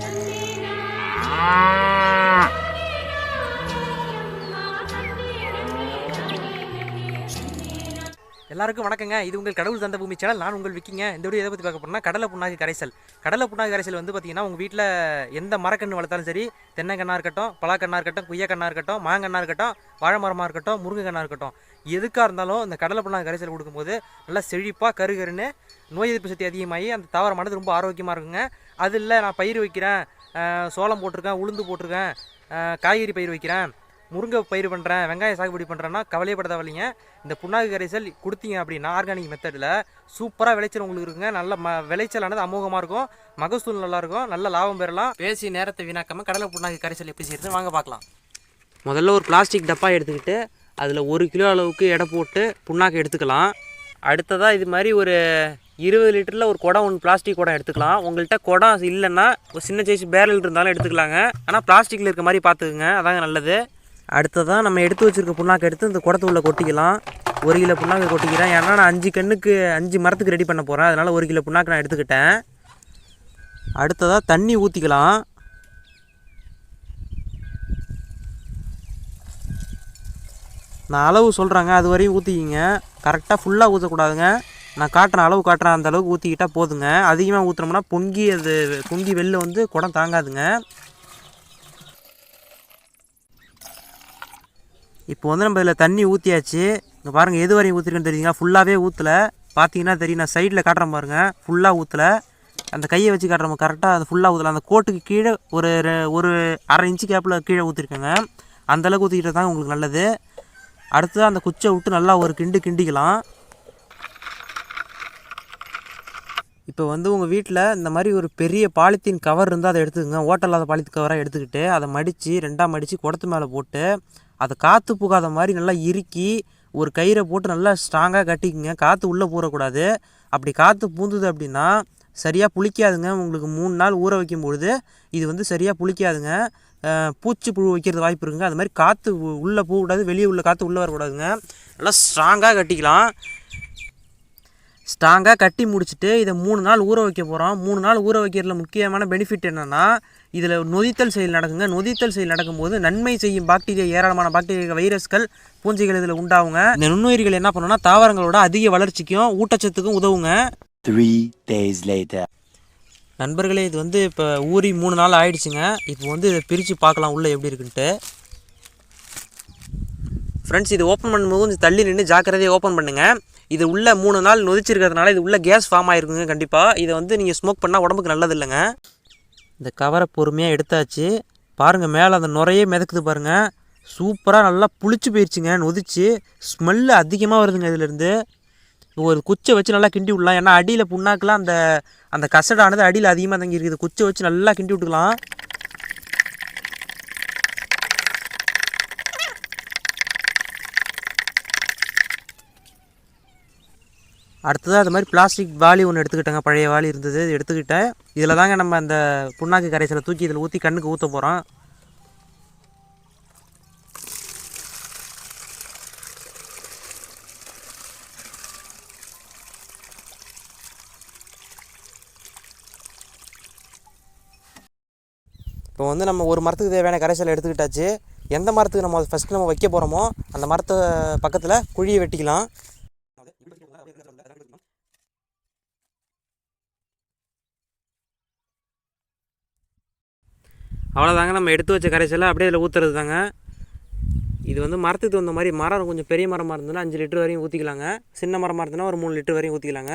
Selena. எல்லாருக்கும் வணக்கங்க. இது உங்கள் கடவுள் தந்த பூமி சேனல். நான் உங்கள் விற்கிங்க இந்த வீடியோ எதை பற்றி பார்க்க போனால் கடலை புண்ணாக்கு கரைசல். கடலை புண்ணாக்கு கரைசல் வந்து பார்த்தீங்கன்னா உங்கள் வீட்டில் எந்த மரக்கன்று வளர்த்தாலும் சரி தென்னங்கன்றா இருக்கட்டும் பலாக்கண்ணாக இருக்கட்டும் குய்யக்கன்றா இருக்கட்டும் மாங்கண்ணாக இருக்கட்டும் வாழை மரமாக இருக்கட்டும் முருங்கைக்கண்ணாக இருக்கட்டும் எதுக்காக இருந்தாலும் இந்த கடலை புண்ணாக்கு கரைசல் கொடுக்கும்போது நல்லா செழிப்பாக கருகருன்னு நோய் எதிர்ப்பு சக்தி அதிகமாகி அந்த தாவரமானது ரொம்ப ஆரோக்கியமாக இருக்குங்க. அது இல்லை நான் பயிர் வைக்கிறேன் சோளம் போட்டிருக்கேன் உளுந்து போட்டிருக்கேன் காய்கறி பயிர் வைக்கிறேன் முருங்கை பயிர் பண்ணுறேன் வெங்காயம் சாகுபடி பண்ணுறேன்னா கவலையப்பட தேவையில்லைங்க. இந்த புண்ணாக்கு கரைசல் கொடுத்தீங்க அப்படின்னா ஆர்கானிக் மெத்தடில் சூப்பராக விளைச்சல் உங்களுக்கு இருக்குங்க. நல்ல ம விளைச்சலானது அமோகமாக இருக்கும். மகசூல் நல்லாயிருக்கும் நல்ல லாபம் பெறலாம். பேசி நேரத்தை வீணாக்காமல் கடலை புண்ணாக்கு கரைசல் எப்படி செய்யறது வாங்க பார்க்கலாம். முதல்ல ஒரு பிளாஸ்டிக் டப்பா எடுத்துக்கிட்டு அதில் ஒரு கிலோ அளவுக்கு எடை போட்டு புண்ணாக்கு எடுத்துக்கலாம். அடுத்ததாக இது மாதிரி ஒரு இருபது லிட்டரில் ஒரு குடம் ஒன்று பிளாஸ்டிக் குடம் எடுத்துக்கலாம். உங்கள்கிட்ட குடம் இல்லைன்னா ஒரு சின்ன சைஸ் பேரல் இருந்தாலும் எடுத்துக்கலாங்க. ஆனால் பிளாஸ்டிக்கில் இருக்க மாதிரி பார்த்துக்குங்க. அதாங்க நல்லது. அடுத்ததாக நம்ம எடுத்து வச்சுருக்க புண்ணாக்கு எடுத்து இந்த குடத்து உள்ள கொட்டிக்கலாம். ஒரு கிலோ புண்ணாக்கு கொட்டிக்கிறேன். ஏன்னா நான் அஞ்சு கண்ணுக்கு அஞ்சு மரத்துக்கு ரெடி பண்ண போகிறேன் அதனால் ஒரு கிலோ புண்ணாக்கு நான் எடுத்துக்கிட்டேன். அடுத்ததாக தண்ணி ஊற்றிக்கலாம் நான் அளவு சொல்கிறேங்க அது வரையும் ஊற்றிக்கிங்க கரெக்டாக ஃபுல்லாக ஊற்றக்கூடாதுங்க நான் காட்டுறேன் அளவு காட்டுறேன். அந்த அளவுக்கு ஊற்றிக்கிட்டால் போதுங்க. அதிகமாக ஊற்றுனோம்னா பொங்கி அது பொங்கி வெளில வந்து குடம் தாங்காதுங்க. இப்போ வந்து நம்ம இதில் தண்ணி ஊற்றியாச்சு இங்கே பாருங்கள் எது வரையும் ஊற்றிருக்குன்னு தெரியுங்க ஃபுல்லாகவே ஊற்றல பார்த்தீங்கன்னா தெரியும் நான் சைடில் காட்டுறேன் பாருங்கள் ஃபுல்லாக ஊற்றலை அந்த கையை வச்சு காட்டுறோம் கரெக்டாக அது ஃபுல்லாக ஊற்றலை அந்த கோட்டுக்கு கீழே ஒரு ரெ- ஒரு அரை இன்ச்சு கேப்பில் கீழே ஊற்றிருக்கேங்க அந்தளவுக்கு ஊற்றிக்கிட்டு தான் உங்களுக்கு நல்லது. அடுத்து அந்த குச்சை விட்டு நல்லா ஒரு கிண்டு கிண்டிக்கலாம். இப்போ வந்து உங்கள் வீட்டில் இந்த மாதிரி ஒரு பெரிய பாலித்தீன் கவர் இருந்தால் அதை எடுத்துக்கோங்க. ஓட்டல்லாத பாலித்தீன் கவராக எடுத்துக்கிட்டு அதை மடித்து ரெண்டாக மடித்து குடத்து மேலே போட்டு அதை காற்று புகாத மாதிரி நல்லா இறுக்கி ஒரு கயிறை போட்டு நல்லா ஸ்ட்ராங்காக கட்டிக்குங்க. காற்று உள்ளே போகக்கூடாது அப்படி காற்று பூந்துது அப்படின்னா சரியாக புளிக்காதுங்க. உங்களுக்கு மூணு நாள் ஊற வைக்கும் பொழுது இது வந்து சரியாக புளிக்காதுங்க. பூச்சி புழு வைக்கிறது வாய்ப்பு இருக்குங்க. அது மாதிரி காற்று உள்ளே போகக்கூடாது. வெளியே உள்ள காற்று உள்ளே வரக்கூடாதுங்க. நல்லா ஸ்ட்ராங்காக கட்டிக்கலாம். ஸ்ட்ராங்காக கட்டி முடிச்சுட்டு இதை மூணு நாள் ஊற வைக்க போகிறோம் மூணு நாள் ஊற வைக்கிறதுல முக்கியமான பெனிஃபிட் என்னென்னா இதில் நொதித்தல் செயல் நடக்குங்க. நொதித்தல் செயல் நடக்கும்போது நன்மை செய்யும் பாக்டீரியா ஏராளமான பாக்டீரியா வைரஸ்கள் பூஞ்சைகள் இதில் உண்டாகுங்க. இந்த நுண்ணுயிர்கள் என்ன பண்ணுன்னா தாவரங்களோட அதிக வளர்ச்சிக்கும் ஊட்டச்சத்துக்கும் உதவுங்க. Three days later. நண்பர்களே இது வந்து இப்போ ஊறி மூணு நாள் ஆயிடுச்சுங்க. இப்போ வந்து இதை பிரித்து பார்க்கலாம் உள்ளே எப்படி இருக்குன்ட்டு. ஃப்ரெண்ட்ஸ் இது ஓப்பன் பண்ணும்போது கொஞ்சம் தள்ளி நின்று ஜாக்கிரதையாக ஓப்பன் பண்ணுங்கள் இது உள்ள மூணு நாள் நொதிச்சிருக்கிறதுனால இது உள்ள கேஸ் ஃபார்ம் ஆகிருக்குங்க கண்டிப்பாக இதை வந்து நீங்கள் ஸ்மோக் பண்ணால் உடம்புக்கு நல்லது இல்லைங்க இந்த கவரை பொறுமையாக எடுத்தாச்சு. பாருங்கள் மேலே அந்த நுரையே மிதக்குது பாருங்கள் சூப்பராக நல்லா புளிச்சு போயிடுச்சுங்க நொதிச்சு. ஸ்மெல்லு அதிகமாக வருதுங்க இதுலேருந்து. ஒரு குச்சை வச்சு நல்லா கிண்டி விடலாம். ஏன்னா அடியில் புண்ணாக்கெலாம் அந்த அந்த கசடானது அடியில் அதிகமாக தங்கி இருக்குது குச்சை வச்சு நல்லா கிண்டி விட்டுக்கலாம். அடுத்ததாக அது மாதிரி பிளாஸ்டிக் வாலி ஒன்று எடுத்துக்கிட்டேங்க. பழைய வாளி இருந்தது எடுத்துக்கிட்டேன். இதில் தாங்க நம்ம அந்த புண்ணாக்கு கரைசலை தூக்கி இதில் ஊற்றி கண்ணுக்கு ஊற்ற போகிறோம் இப்போ வந்து நம்ம ஒரு மரத்துக்கு தேவையான கரைசலை எடுத்துக்கிட்டாச்சு. எந்த மரத்துக்கு நம்ம ஃபஸ்ட்டு நம்ம வைக்க போகிறோமோ அந்த மரத்தை பக்கத்தில் குழியை வெட்டிக்கலாம். அவ்வளோதாங்க நம்ம எடுத்து வச்ச கரைசலை அப்படியே இதில் ஊற்றுறது தாங்க இது வந்து மரத்துக்கு தகுந்த மாதிரி மரம் கொஞ்சம் பெரிய மரமாக இருந்ததுன்னா அஞ்சு லிட்டர் வரையும் ஊற்றிக்கலாங்க சின்ன மரமாக இருந்ததுன்னா ஒரு மூணு லிட்டர் வரையும் ஊற்றிக்கலாங்க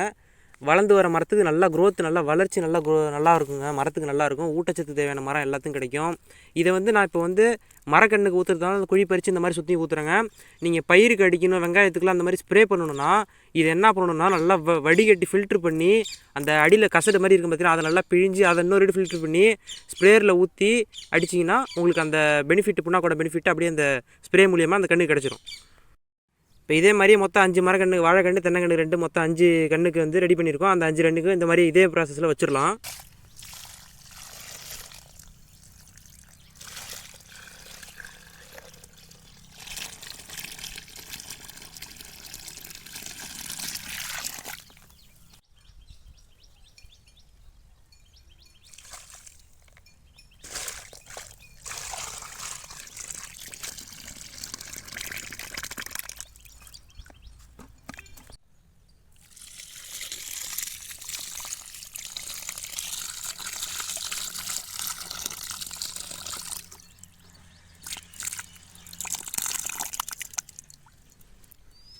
வளர்ந்து வர மரத்துக்கு நல்லா க்ரோத் நல்லா வளர்ச்சி நல்லா க்ரோ நல்லா இருக்குங்க. மரத்துக்கு நல்லா இருக்கும். ஊட்டச்சத்து தேவையான மரம் எல்லாத்துக்கும் கிடைக்கும். இதை வந்து நான் இப்போ வந்து மரக்கண்ணுக்கு ஊற்றுறதுனால அந்த குழி பறித்து இந்த மாதிரி சுற்றி ஊற்றுறேங்க நீங்கள் பயிருக்கு அடிக்கணும் வெங்காயத்துக்குலாம் அந்த மாதிரி ஸ்ப்ரே பண்ணணும்னா இது என்ன பண்ணணும்னா நல்லா வ வடிகட்டி ஃபில்ட்ரு பண்ணி அந்த அடியில் கசடு மாதிரி இருக்கும் பார்த்தீங்கன்னா அதை நல்லா பிழிஞ்சு அதை இன்னொரு ஃபில்ட்ரு பண்ணி ஸ்ப்ரேயரில் ஊற்றி அடிச்சிங்கன்னா உங்களுக்கு அந்த பெனிஃபிட் புண்ணாக்கோட பெனிஃபிட் அப்படியே அந்த ஸ்ப்ரே மூலியமாக அந்த கண்ணுக்கு கிடச்சிரும். இப்போ இதே மாதிரி மொத்தம் அஞ்சு மரக்கன்று வாழைக்கன்று தென்னங்கன்று ரெண்டு மொத்தம் அஞ்சு கண்ணுக்கு வந்து ரெடி பண்ணியிருக்கோம். அந்த அஞ்சு ரெண்டுக்கும் இந்த மாதிரி இதே ப்ராசஸில் வச்சிடலாம்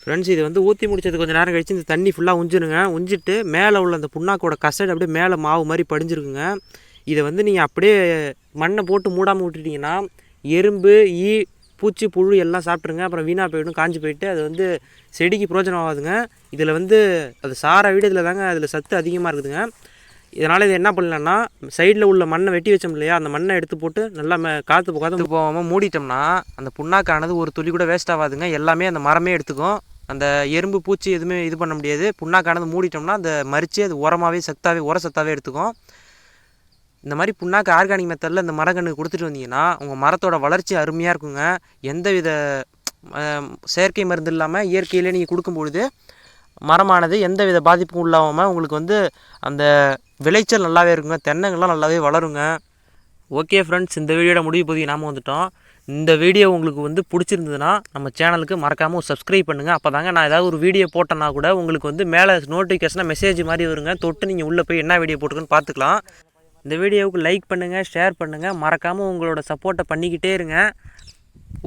ஃப்ரெண்ட்ஸ் இது வந்து ஊற்றி முடிச்சது கொஞ்சம் நேரம் கழிச்சு இந்த தண்ணி ஃபுல்லாக உஞ்சிடுங்க உஞ்சிட்டு மேலே உள்ள அந்த புண்ணாக்கோட கஸ்டர்ட் அப்படியே மேலே மாவு மாதிரி படிஞ்சிருக்குங்க. இதை வந்து நீங்கள் அப்படியே மண்ணை போட்டு மூடாமல் விட்டுட்டீங்கன்னா எறும்பு ஈ பூச்சி புழு எல்லாம் சாப்பிட்ருங்க அப்புறம் வீணாக போயிடும் காஞ்சி போயிட்டு அது வந்து செடிக்கு பிரோஜனம் ஆகாதுங்க இதில் வந்து அது சாரை விட இதில் தாங்க அதில் சத்து அதிகமாக இருக்குதுங்க. இதனால் இது என்ன பண்ணலான்னா சைடில் உள்ள மண்ணை வெட்டி வச்சோம் இல்லையா அந்த மண்ணை எடுத்து போட்டு நல்லா காற்று போகாத போகாமல் மூடிட்டோம்னா அந்த புண்ணாக்கானது ஒரு துளி கூட வேஸ்ட் ஆகாதுங்க. எல்லாமே அந்த மரமே எடுத்துக்கும். அந்த எறும்பு பூச்சி எதுவுமே இது பண்ண முடியாது. புண்ணாக்கானது மூடிட்டோம்னா அந்த மறித்து அது உரமாகவே சத்தாகவே உர சத்தாகவே எடுத்துக்கும். இந்த மாதிரி புண்ணாக்கு ஆர்கானிக் மெத்தடில் இந்த மரக்கன்று கொடுத்துட்டு வந்தீங்கன்னா உங்கள் மரத்தோட வளர்ச்சி அருமையாக இருக்குங்க. எந்த வித செயற்கை மருந்து இல்லாமல் இயற்கையிலே நீங்கள் கொடுக்கும்பொழுது மரமானது எந்த வித பாதிப்பும் இல்லாமல் உங்களுக்கு வந்து அந்த விளைச்சல் நல்லாவே இருக்குங்க. தென்னங்கள்லாம் நல்லாவே வளருங்க. ஓகே ஃப்ரெண்ட்ஸ் இந்த வீடியோட முடிவு பகுதி நாம வந்துட்டோம். இந்த வீடியோ உங்களுக்கு வந்து பிடிச்சிருந்ததுன்னா நம்ம சேனலுக்கு மறக்காமல் சப்ஸ்கிரைப் பண்ணுங்கள் அப்போ தாங்க நான் ஏதாவது ஒரு வீடியோ போட்டேன்னா கூட உங்களுக்கு வந்து மேலே நோட்டிஃபிகேஷனாக மெசேஜ் மாதிரி வருங்க. தொட்டு நீங்கள் உள்ளே போய் என்ன வீடியோ போட்டுருக்குன்னு பார்த்துக்கலாம். இந்த வீடியோவுக்கு லைக் பண்ணுங்கள் ஷேர் பண்ணுங்கள் மறக்காமல் உங்களோட சப்போர்ட்டை பண்ணிக்கிட்டே இருங்க.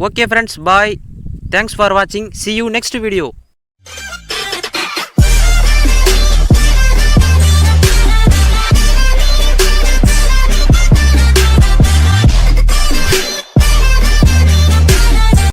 Okay friends bye thanks for வாட்சிங் சி யூ நெக்ஸ்ட் வீடியோ